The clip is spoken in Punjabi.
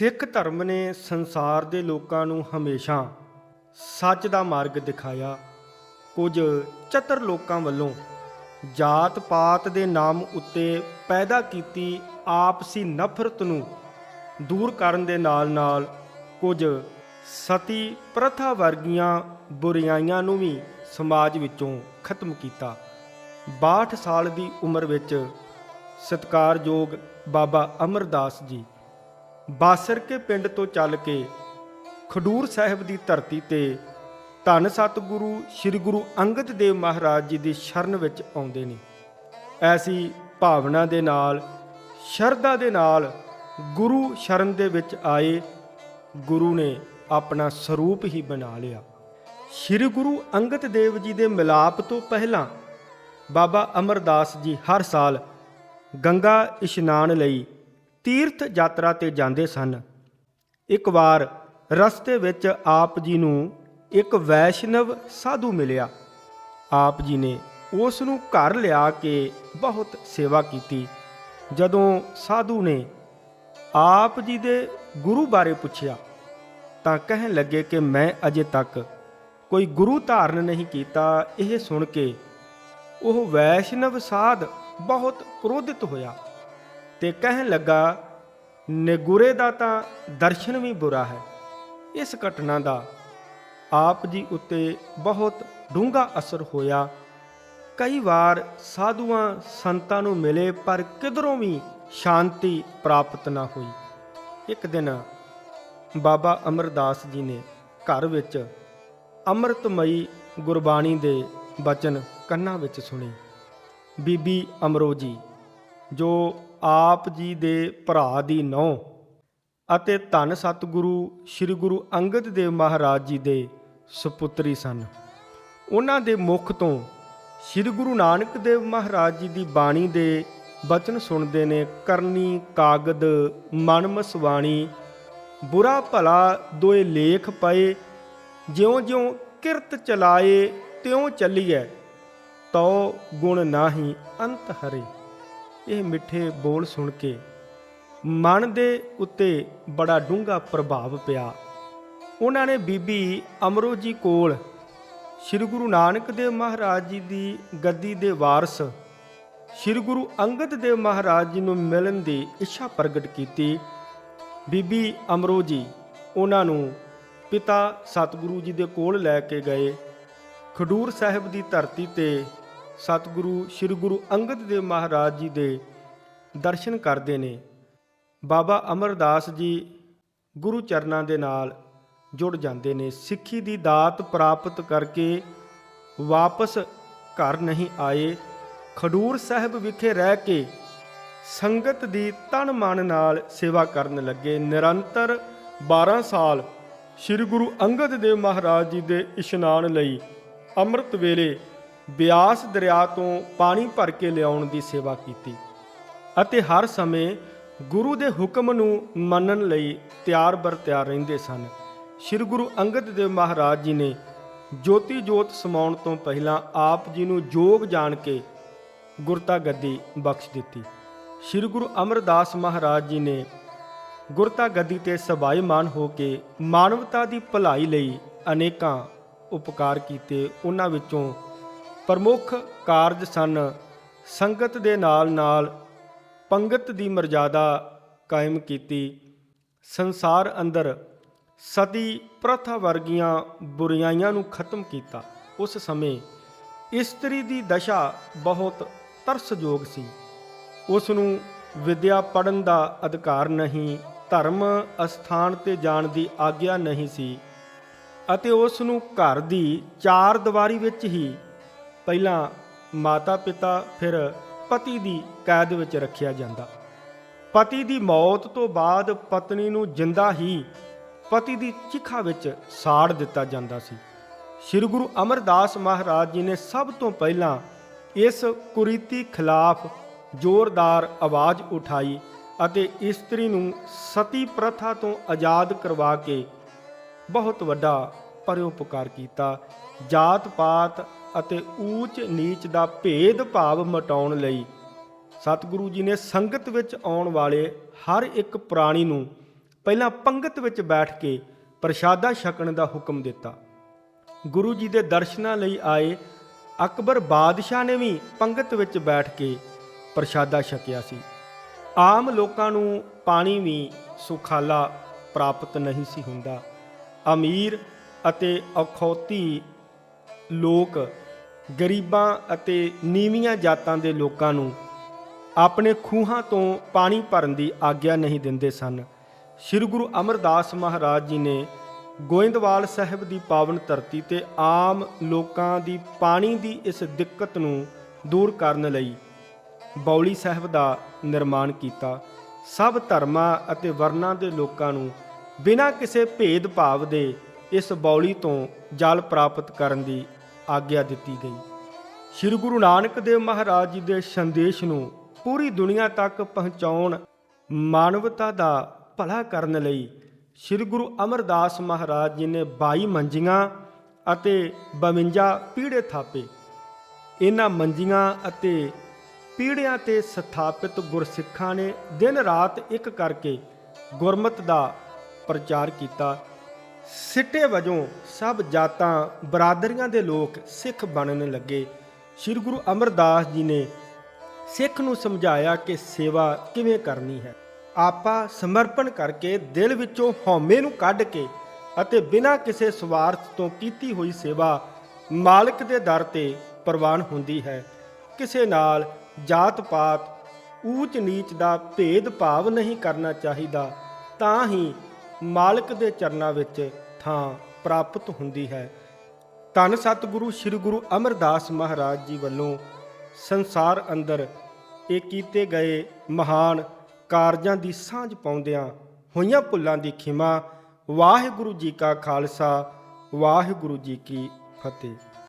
ਸਿੱਖ ਧਰਮ ਨੇ ਸੰਸਾਰ ਦੇ ਲੋਕਾਂ ਨੂੰ ਹਮੇਸ਼ਾ ਸੱਚ ਦਾ ਮਾਰਗ ਦਿਖਾਇਆ। ਕੁਝ ਚਤਰ ਲੋਕਾਂ ਵੱਲੋਂ ਜਾਤ ਪਾਤ ਦੇ ਨਾਮ ਉੱਤੇ ਪੈਦਾ ਕੀਤੀ ਆਪਸੀ ਨਫ਼ਰਤ ਨੂੰ ਦੂਰ ਕਰਨ ਦੇ ਨਾਲ-ਨਾਲ ਕੁਝ ਸਤੀ ਪ੍ਰਥਾ ਵਰਗੀਆਂ ਬੁਰੀਆਈਆਂ ਨੂੰ ਵੀ ਸਮਾਜ ਵਿੱਚੋਂ ਖਤਮ ਕੀਤਾ। 62 ਸਾਲ ਦੀ ਉਮਰ ਵਿੱਚ ਸਤਕਾਰਯੋਗ ਬਾਬਾ ਅਮਰਦਾਸ ਜੀ ਬਾਸਰਕੇ ਪਿੰਡ ਤੋਂ ਚੱਲ ਕੇ ਖਡੂਰ ਸਾਹਿਬ ਦੀ ਧਰਤੀ ਤੇ ਧੰਨ ਸਤਿਗੁਰੂ ਸ੍ਰੀ ਗੁਰੂ ਅੰਗਦ ਦੇਵ ਮਹਾਰਾਜ ਜੀ ਦੀ ਸ਼ਰਨ ਵਿੱਚ ਆਉਂਦੇ ਨੇ। ਐਸੀ ਭਾਵਨਾ ਦੇ ਨਾਲ, ਸ਼ਰਧਾ ਦੇ ਨਾਲ ਗੁਰੂ ਸ਼ਰਨ ਦੇ ਵਿੱਚ ਆਏ ਗੁਰੂ ਨੇ ਆਪਣਾ ਸਰੂਪ ਹੀ ਬਣਾ ਲਿਆ। ਸ੍ਰੀ ਗੁਰੂ ਅੰਗਦ ਦੇਵ ਜੀ ਦੇ ਮਿਲਾਪ ਤੋਂ ਪਹਿਲਾਂ ਬਾਬਾ ਅਮਰਦਾਸ ਜੀ ਹਰ ਸਾਲ ਗੰਗਾ ਇਸ਼ਨਾਨ ਲਈ ਤੀਰਥ ਯਾਤਰਾ ਤੇ ਜਾਂਦੇ ਸਨ। ਇੱਕ ਵਾਰ ਰਸਤੇ ਵਿੱਚ ਆਪ ਜੀ ਨੂੰ ਇੱਕ ਵੈਸ਼ਨਵ ਸਾਧੂ ਮਿਲਿਆ। ਆਪ ਜੀ ਨੇ ਉਸ ਨੂੰ ਘਰ ਲਿਆ ਕੇ ਬਹੁਤ ਸੇਵਾ ਕੀਤੀ। ਜਦੋਂ ਸਾਧੂ ਨੇ ਆਪ ਜੀ ਦੇ ਗੁਰੂ ਬਾਰੇ ਪੁੱਛਿਆ, ਤਾਂ ਕਹਿਣ ਲੱਗੇ ਕਿ ਮੈਂ ਅਜੇ ਤੱਕ ਕੋਈ ਗੁਰੂ ਧਾਰਨ ਨਹੀਂ ਕੀਤਾ। ਇਹ ਸੁਣ ਕੇ ਉਹ ਵੈਸ਼ਨਵ ਸਾਧ ਬਹੁਤ ਕ੍ਰੋਧਿਤ ਹੋਇਆ। ਤੇ ਕਹਿਣ ਲੱਗਾ, ਨਿਗੁਰੇ ਦਾ ਤਾਂ ਦਰਸ਼ਨ ਵੀ ਬੁਰਾ ਹੈ। ਇਸ ਘਟਨਾ ਦਾ ਆਪ ਜੀ ਉੱਤੇ ਬਹੁਤ ਡੂੰਘਾ ਅਸਰ ਹੋਇਆ। ਕਈ ਵਾਰ ਸਾਧੂਆਂ ਸੰਤਾਂ ਨੂੰ ਮਿਲੇ, ਪਰ ਕਿਧਰੋਂ ਵੀ ਸ਼ਾਂਤੀ ਪ੍ਰਾਪਤ ਨਾ ਹੋਈ। ਇੱਕ ਦਿਨ ਬਾਬਾ ਅਮਰਦਾਸ ਜੀ ਨੇ ਘਰ ਵਿੱਚ ਅੰਮ੍ਰਿਤਮਈ ਗੁਰਬਾਣੀ ਦੇ ਬਚਨ ਕੰਨਾਂ ਵਿੱਚ ਸੁਣੇ। ਬੀਬੀ ਅਮਰੋ ਜੀ ਜੋ ਆਪ ਜੀ ਦੇ ਭਰਾ ਦੀ ਨੌ ਅਤੇ ਧੰਨ ਸਤਿਗੁਰੂ, ਸ੍ਰੀ ਗੁਰੂ ਅੰਗਦ ਦੇਵ ਮਹਾਰਾਜ ਜੀ ਦੇ ਸੁਪੁੱਤਰੀ ਸਨ। ਉਹਨਾਂ ਦੇ ਮੁਖ ਤੋਂ ਸ੍ਰੀ ਗੁਰੂ ਨਾਨਕ ਦੇਵ ਮਹਾਰਾਜ ਜੀ ਦੀ ਬਾਣੀ ਦੇ ਬਚਨ ਸੁਣਦੇ ਨੇ, ਕਰਨੀ, ਕਾਗਦ ਮਨ ਮਸਵਾਣੀ ਬੁਰਾ ਭਲਾ ਦੋਏ ਲੇਖ ਪਏ, ਜਿਉਂ-ਜਿਉਂ ਕਿਰਤ ਚਲਾਏ, ਤਿਉਂ ਚੱਲੀਐ ਤੋ ਗੁਣ ਨਾਹੀ ਅੰਤ ਹਰੇ। ਇਹ ਮਿੱਠੇ ਬੋਲ ਸੁਣ ਕੇ ਮਨ ਦੇ ਉੱਤੇ ਬੜਾ ਡੂੰਘਾ ਪ੍ਰਭਾਵ ਪਿਆ। ਉਹਨਾਂ ਨੇ ਬੀਬੀ ਅਮਰੋ ਜੀ ਕੋਲ ਸ੍ਰੀ ਗੁਰੂ ਨਾਨਕ ਦੇਵ ਮਹਾਰਾਜ ਜੀ ਦੀ ਗੱਦੀ ਦੇ ਵਾਰਸ, ਸ੍ਰੀ ਗੁਰੂ ਅੰਗਦ ਦੇਵ ਮਹਾਰਾਜ ਜੀ ਨੂੰ ਮਿਲਣ ਦੀ ਇੱਛਾ ਪ੍ਰਗਟ ਕੀਤੀ। ਬੀਬੀ ਅਮਰੋ ਜੀ ਉਹਨਾਂ ਨੂੰ ਪਿਤਾ ਸਤਿਗੁਰੂ ਜੀ ਦੇ ਕੋਲ ਲੈ ਕੇ ਗਏ। ਖਡੂਰ ਸਾਹਿਬ ਦੀ ਧਰਤੀ ਤੇ ਸਤਿਗੁਰੂ, ਸ੍ਰੀ ਗੁਰੂ ਅੰਗਦ ਦੇਵ ਮਹਾਰਾਜ ਜੀ ਦੇ ਦਰਸ਼ਨ ਕਰਦੇ ਨੇ। ਬਾਬਾ ਅਮਰਦਾਸ ਜੀ ਗੁਰੂ ਚਰਨਾਂ ਦੇ ਨਾਲ ਜੁੜ ਜਾਂਦੇ ਨੇ। ਸਿੱਖੀ ਦੀ ਦਾਤ ਪ੍ਰਾਪਤ ਕਰਕੇ ਵਾਪਸ ਘਰ ਨਹੀਂ ਆਏ। ਖਡੂਰ ਸਾਹਿਬ ਵਿਖੇ ਰਹਿ ਕੇ ਸੰਗਤ ਦੀ ਤਨ ਮਨ ਨਾਲ ਸੇਵਾ ਕਰਨ ਲੱਗੇ। ਨਿਰੰਤਰ 12 ਸਾਲ ਸ੍ਰੀ ਗੁਰੂ ਅੰਗਦ ਦੇਵ ਮਹਾਰਾਜ ਜੀ ਦੇ ਇਸ਼ਨਾਨ ਲਈ ਅੰਮ੍ਰਿਤ ਵੇਲੇ ਬਿਆਸ ਦਰਿਆ ਤੋਂ ਪਾਣੀ ਭਰ ਕੇ ਲਿਆਉਣ ਦੀ ਸੇਵਾ ਕੀਤੀ ਅਤੇ ਹਰ ਸਮੇਂ ਗੁਰੂ ਦੇ ਹੁਕਮ ਨੂੰ ਮੰਨਣ ਲਈ ਤਿਆਰ ਬਰ ਤਿਆਰ ਰਹਿੰਦੇ ਸਨ। ਸ੍ਰੀ ਗੁਰੂ ਅੰਗਦ ਦੇਵ ਮਹਾਰਾਜ ਜੀ ਨੇ ਜੋਤੀ ਜੋਤ ਸਮਾਉਣ ਤੋਂ ਪਹਿਲਾਂ ਆਪ ਜੀ ਨੂੰ ਜੋਗ ਜਾਣ ਕੇ ਗੁਰਤਾ ਗੱਦੀ ਬਖਸ਼ ਦਿੱਤੀ। ਸ੍ਰੀ ਗੁਰੂ ਅਮਰਦਾਸ ਮਹਾਰਾਜ ਜੀ ਨੇ ਗੁਰਤਾ ਗੱਦੀ ਤੇ ਸਬਾਈਮਾਨ ਹੋ ਕੇ ਮਾਨਵਤਾ ਦੀ ਭਲਾਈ ਲਈ ਅਨੇਕਾਂ ਉਪਕਾਰ ਕੀਤੇ। ਉਹਨਾਂ ਵਿੱਚੋਂ ਪ੍ਰਮੁੱਖ ਕਾਰਜ ਸਨ। ਸੰਗਤ ਦੇ ਨਾਲ ਨਾਲ ਪੰਗਤ ਦੀ ਮਰਜ਼ਾਦਾ ਕਾਇਮ ਕੀਤੀ। ਸੰਸਾਰ ਅੰਦਰ ਸਤੀ ਪ੍ਰਥਾ ਵਰਗੀਆਂ ਬੁਰੀਆਈਆਂ ਨੂੰ ਖਤਮ ਕੀਤਾ। ਉਸ ਸਮੇਂ ਇਸਤਰੀ ਦੀ ਦਸ਼ਾ ਬਹੁਤ ਤਰਸਯੋਗ ਸੀ। ਉਸ ਨੂੰ ਵਿਦਿਆ ਪੜਨ ਦਾ ਅਧਿਕਾਰ ਨਹੀਂ, ਧਰਮ ਅਸਥਾਨ ਤੇ ਜਾਣ ਦੀ ਆਗਿਆ ਨਹੀਂ ਸੀ ਅਤੇ ਉਸ ਨੂੰ ਘਰ ਦੀ ਚਾਰ ਦੀਵਾਰੀ ਵਿੱਚ ਹੀ ਪਹਿਲਾਂ ਮਾਤਾ ਪਿਤਾ ਫਿਰ ਪਤੀ ਦੀ ਕੈਦ ਵਿੱਚ ਰੱਖਿਆ ਜਾਂਦਾ। ਪਤੀ ਦੀ ਮੌਤ ਤੋਂ ਬਾਅਦ ਪਤਨੀ ਨੂੰ ਜਿੰਦਾ ਹੀ ਪਤੀ ਦੀ ਚਿਖਾ ਵਿੱਚ ਸਾੜ ਦਿੱਤਾ ਜਾਂਦਾ ਸੀ। ਸ੍ਰੀ ਗੁਰੂ ਅਮਰਦਾਸ ਮਹਾਰਾਜ ਜੀ ਨੇ ਸਭ ਤੋਂ ਪਹਿਲਾਂ ਇਸ ਕੁਰੀਤੀ ਖਿਲਾਫ ਜ਼ੋਰਦਾਰ ਆਵਾਜ਼ ਉਠਾਈ ਅਤੇ ਇਸਤਰੀ ਨੂੰ ਸਤੀ ਪ੍ਰਥਾ ਤੋਂ ਆਜ਼ਾਦ ਕਰਵਾ ਕੇ ਬਹੁਤ ਵੱਡਾ ਪਰਉਪਕਾਰ ਕੀਤਾ। ਜਾਤ ਪਾਤ ਅਤੇ ਊਚ ਨੀਚ ਦਾ ਭੇਦ ਭਾਵ ਮਟਾਉਣ ਲਈ ਸਤਿਗੁਰੂ ਜੀ ਨੇ ਸੰਗਤ ਵਿੱਚ ਆਉਣ ਵਾਲੇ ਹਰ ਇੱਕ ਪ੍ਰਾਣੀ ਨੂੰ ਪਹਿਲਾਂ ਪੰਗਤ ਵਿੱਚ ਬੈਠ ਕੇ ਪ੍ਰਸ਼ਾਦਾ ਛਕਣ ਦਾ ਹੁਕਮ ਦਿੱਤਾ। ਗੁਰੂ ਜੀ ਦੇ ਦਰਸ਼ਨਾਂ ਲਈ ਆਏ ਅਕਬਰ ਬਾਦਸ਼ਾਹ ਨੇ ਵੀ ਪੰਗਤ ਵਿੱਚ ਬੈਠ ਕੇ ਪ੍ਰਸ਼ਾਦਾ ਛਕਿਆ ਸੀ। ਆਮ ਲੋਕਾਂ ਨੂੰ ਪਾਣੀ ਵੀ ਸੁਖਾਲਾ ਪ੍ਰਾਪਤ ਨਹੀਂ ਸੀ ਹੁੰਦਾ। ਅਮੀਰ ਅਤੇ ਅਖੌਤੀ ਲੋਕ ਗਰੀਬਾਂ ਅਤੇ ਨੀਵੀਆਂ ਜਾਤਾਂ ਦੇ ਲੋਕਾਂ ਨੂੰ ਆਪਣੇ ਖੂਹਾਂ ਤੋਂ ਪਾਣੀ ਭਰਨ ਦੀ ਆਗਿਆ ਨਹੀਂ ਦਿੰਦੇ ਸਨ। ਸ੍ਰੀ ਗੁਰੂ ਅਮਰਦਾਸ ਮਹਾਰਾਜ ਜੀ ਨੇ ਗੋਇੰਦਵਾਲ ਸਾਹਿਬ ਦੀ ਪਾਵਨ ਧਰਤੀ ਤੇ ਆਮ ਲੋਕਾਂ ਦੀ ਪਾਣੀ ਦੀ ਇਸ ਦਿੱਕਤ ਨੂੰ ਦੂਰ ਕਰਨ ਲਈ ਬੌਲੀ ਸਾਹਿਬ ਦਾ ਨਿਰਮਾਣ ਕੀਤਾ। ਸਭ ਧਰਮਾਂ ਅਤੇ ਵਰਨਾਂ ਦੇ ਲੋਕਾਂ ਨੂੰ ਬਿਨਾਂ ਕਿਸੇ ਭੇਦ-ਭਾਵ ਦੇ ਇਸ ਬੌਲੀ ਤੋਂ ਜਲ ਪ੍ਰਾਪਤ ਕਰਨ ਦੀ ਆਗਿਆ ਦਿੱਤੀ ਗਈ। ਸ੍ਰੀ ਗੁਰੂ ਨਾਨਕ ਦੇਵ ਮਹਾਰਾਜ ਜੀ ਦੇ ਸੰਦੇਸ਼ ਨੂੰ ਪੂਰੀ ਦੁਨੀਆ ਤੱਕ ਪਹੁੰਚਾਉਣ ਮਾਨਵਤਾ ਦਾ ਭਲਾ ਕਰਨ ਲਈ ਸ੍ਰੀ ਗੁਰੂ ਅਮਰਦਾਸ ਮਹਾਰਾਜ ਜੀ ਨੇ 22 ਮੰਜੀਆਂ ਅਤੇ 52 ਪੀੜੇ ਥਾਪੇ। ਇਹਨਾਂ ਮੰਜੀਆਂ ਅਤੇ ਪੀੜਿਆਂ ਤੇ ਸਥਾਪਿਤ ਗੁਰਸਿੱਖਾਂ ਨੇ ਦਿਨ ਰਾਤ ਇੱਕ ਕਰਕੇ ਗੁਰਮਤ ਦਾ ਪ੍ਰਚਾਰ ਕੀਤਾ। ਸਿੱਟੇ ਵਜੋਂ ਸਭ ਜਾਤਾਂ, ਬਰਾਦਰੀਆਂ ਦੇ ਲੋਕ ਸਿੱਖ ਬਣਨ ਲੱਗੇ। ਸ੍ਰੀ ਗੁਰੂ ਅਮਰਦਾਸ ਜੀ ਨੇ ਸਿੱਖ ਨੂੰ ਸਮਝਾਇਆ ਕਿ ਸੇਵਾ ਕਿਵੇਂ ਕਰਨੀ ਹੈ। ਆਪਾ ਸਮਰਪਣ ਕਰਕੇ ਦਿਲ ਵਿੱਚੋਂ ਹਉਮੈ ਨੂੰ ਕੱਢ ਕੇ ਅਤੇ ਬਿਨਾਂ ਕਿਸੇ ਸਵਾਰਥ ਤੋਂ ਕੀਤੀ ਹੋਈ ਸੇਵਾ ਮਾਲਕ ਦੇ ਦਰ ਤੇ ਪ੍ਰਵਾਨ ਹੁੰਦੀ ਹੈ। ਕਿਸੇ ਨਾਲ ਜਾਤ ਪਾਤ ਊਚ ਨੀਚ ਦਾ ਭੇਦ ਭਾਵ ਨਹੀਂ ਕਰਨਾ ਚਾਹੀਦਾ, ਤਾਂ ਹੀ ਮਾਲਕ ਦੇ ਚਰਨਾਂ ਵਿੱਚ ਥਾਂ ਪ੍ਰਾਪਤ ਹੁੰਦੀ ਹੈ। ਧੰਨ ਸਤਿਗੁਰੂ ਸ੍ਰੀ ਗੁਰੂ ਅਮਰਦਾਸ ਮਹਾਰਾਜ ਜੀ ਵੱਲੋਂ ਸੰਸਾਰ ਅੰਦਰ ਇਹ ਕੀਤੇ ਗਏ ਮਹਾਨ ਕਾਰਜਾਂ ਦੀ ਸਾਂਝ ਪਾਉਂਦਿਆਂ ਹੋਈਆਂ ਭੁੱਲਾਂ ਦੀ ਖਿਮਾ ਵਾਹਿਗੁਰੂ ਜੀ ਕਾ ਖਾਲਸਾ, ਵਾਹਿਗੁਰੂ ਜੀ ਕੀ ਫਤਿਹ।